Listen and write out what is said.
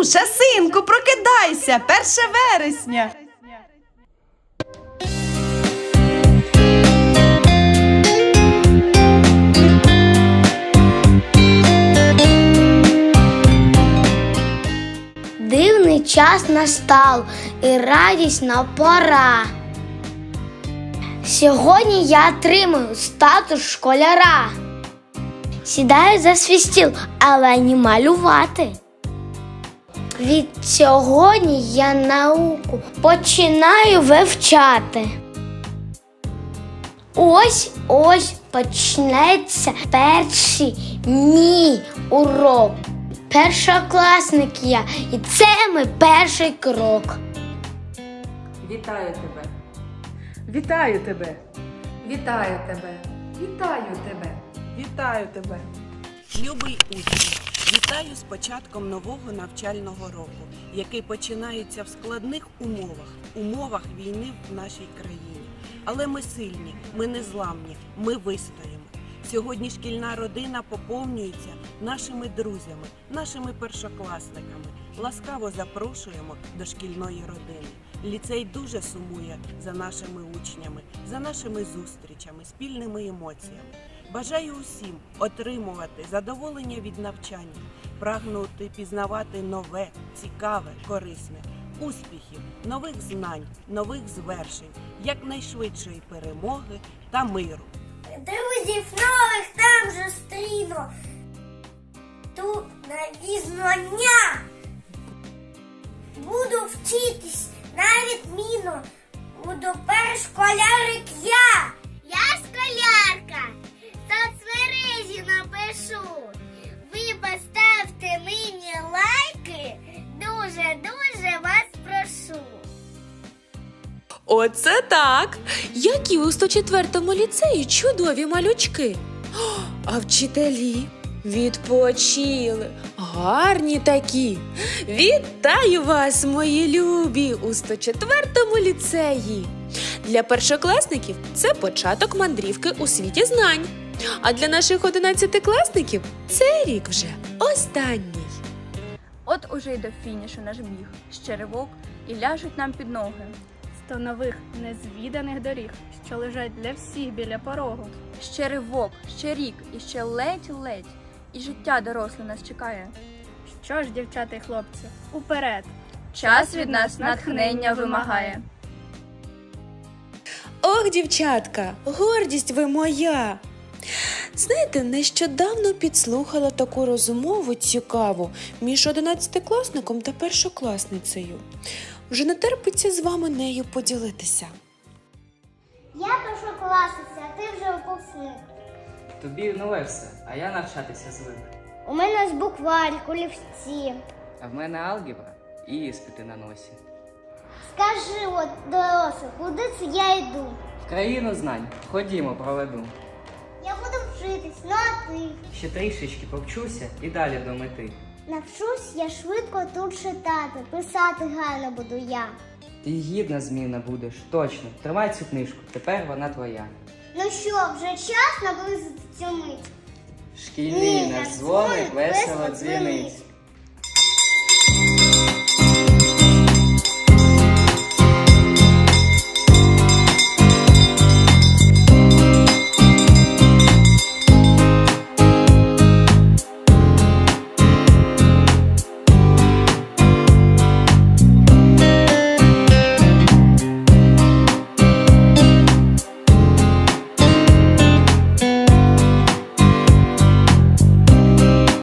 Андрюша, синку, прокидайся! 1 вересня. Дивний час настав і радісна пора. Сьогодні я отримую статус школяра. Сідаю за свій стіл, але не малювати. Від сьогодні я науку починаю вивчати. Ось ось почнеться перший мій урок. Першокласник я, і це мій перший крок. Вітаю тебе. Вітаю тебе! Вітаю тебе. Вітаю тебе. Вітаю тебе! Любий учень, вітаю з початком нового навчального року, який починається в складних умовах, умовах війни в нашій країні. Але ми сильні, ми незламні, ми вистоїмо. Сьогодні шкільна родина поповнюється нашими друзями, нашими першокласниками. Ласкаво запрошуємо до шкільної родини. Ліцей дуже сумує за нашими учнями, за нашими зустрічами, спільними емоціями. Бажаю усім отримувати задоволення від навчання, прагнути пізнавати нове, цікаве, корисне, успіхів, нових знань, нових звершень, якнайшвидшої перемоги та миру. Друзів нових там же стріну. Тут нові знання. Буду вчитись на відміну. Буду першколярик Оце так! Які у 104-му ліцеї чудові малючки. А вчителі відпочили, гарні такі. Вітаю вас, мої любі, у 104-му ліцеї. Для першокласників це початок мандрівки у світі знань. А для наших одинадцятикласників це рік вже останній. От уже й до фінішу наш біг, ще ривок і ляжуть нам під ноги. Сто нових незвіданих доріг, що лежать для всіх біля порогу. Ще ривок, ще рік, і ще ледь-ледь, і життя доросле нас чекає. Що ж, дівчата і хлопці, уперед! Час від нас натхнення вимагає. Ох, дівчатка, гордість ви моя. Знаєте, нещодавно підслухала таку розмову цікаву між одинадцятикласником та першокласницею. Вже не терпиться з вами нею поділитися. Я першокласниця, а ти вже випускник. Тобі нове все, а я навчатися звик. У мене ж букварь, олівці. А в мене алгебра і іспити на носі. Скажи, от дорослий, куди це я йду? В країну знань, ходімо, проведу. Вчитись, ну ти? Ще трішечки повчуся і далі до мети. Навчусь я швидко тут читати, писати гарно буду я. Ти гідна зміна будеш, точно. Тримай цю книжку, тепер вона твоя. Ну що, вже час наблизити цю мить? Шкільний наш дзвоник весело дзвінить.